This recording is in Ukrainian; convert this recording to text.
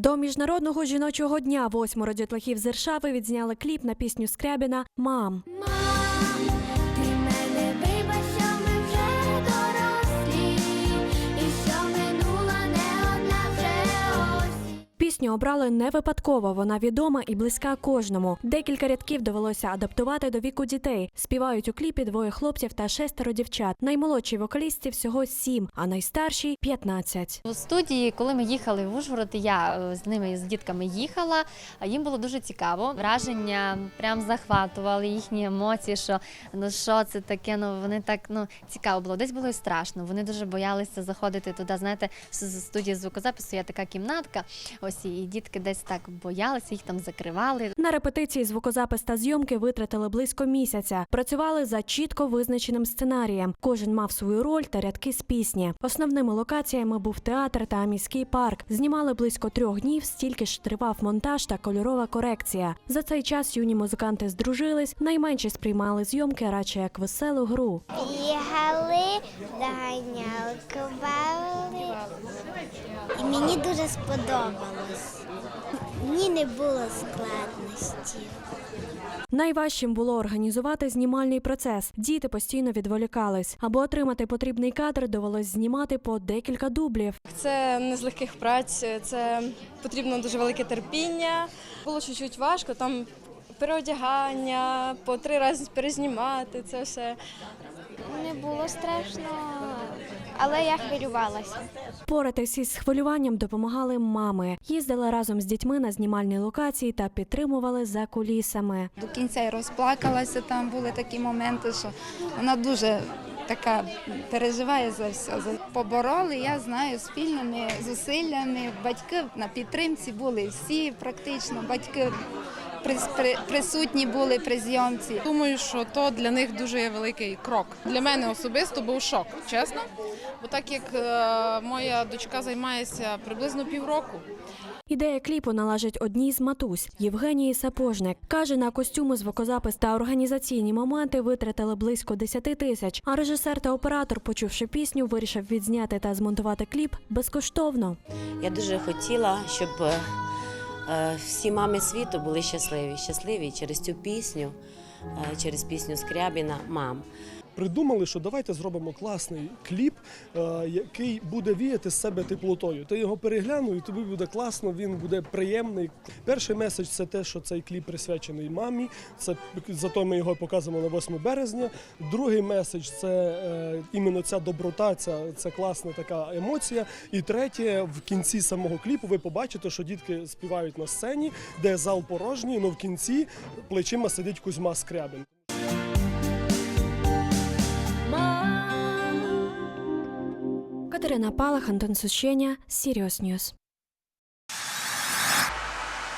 До міжнародного жіночого дня восьмеро дітлахів з Іршави відзняли кліп на пісню Скрябіна Мам. Мам, Пісню обрали не випадково. Вона відома і близька кожному. Декілька рядків довелося адаптувати до віку дітей. Співають у кліпі двоє хлопців та шестеро дівчат. Наймолодшій вокалістці всього сім, а найстаршій 15. У студії, коли ми їхали в Ужгород, я е, з ними з дітками їхала. Їм було дуже цікаво. Враження прям захватували їхні емоції. Що ну що це таке? Ну вони так ну цікаво було. Десь було і страшно. Вони дуже боялися заходити туди. Знаєте, в студії звукозапису є така кімнатка. Ось і дітки десь так боялися, їх там закривали. На репетиції звукозапис та зйомки витратили близько місяця. Працювали за чітко визначеним сценарієм. Кожен мав свою роль та рядки з пісні. Основними локаціями був театр та міський парк. Знімали близько трьох днів, стільки ж тривав монтаж та кольорова корекція. За цей час юні музиканти здружились, найменші сприймали зйомки радше як веселу гру. Бігали, доганялкували. І мені дуже сподобалось. Мені не було складностей. Найважчим було організувати знімальний процес. Діти постійно відволікались. Аби отримати потрібний кадр, довелось знімати по декілька дублів. Це не з легких праць, це потрібно дуже велике терпіння. Було чуть-чуть важко, там переодягання, по три рази перезнімати це все. Не було страшно, але я хвилювалася. Поратись із хвилюванням допомагали мами. Їздили разом з дітьми на знімальні локації та підтримували за кулісами. До кінця й розплакалася. Там були такі моменти, що вона дуже така переживає за все. За- Побороли, я знаю, спільними зусиллями. Батьки на підтримці були всі, практично. Батьки присутні були при зйомці. Думаю, що то для них дуже є великий крок. Для мене особисто був шок, чесно. Бо так як е, моя дочка займається приблизно півроку, Ідея кліпу належить одній з матусь Євгенії Сапожник. Каже, на костюми, звукозапис та організаційні моменти витратили близько 10 тисяч. А режисер та оператор, почувши пісню, вирішив відзняти та змонтувати кліп безкоштовно. Я дуже хотіла, щоб е, всі мами світу були щасливі. Щасливі через цю пісню, е, через пісню Скрябіна Мам. придумали, що давайте зробимо класний кліп, е, який буде віяти з себе теплотою. Ти його переглянув, і тобі буде класно, він буде приємний. Перший меседж це те, що цей кліп присвячений мамі. Це зато ми його показуємо на 8 березня. Другий меседж це е, іменно ця доброта, ця, це класна така емоція. І третє, в кінці самого кліпу ви побачите, що дітки співають на сцені, де зал порожній, але в кінці плечима сидить Кузьма Скрябин. Катерина Палах, Антон Сущеня, Сіріус Ньюс.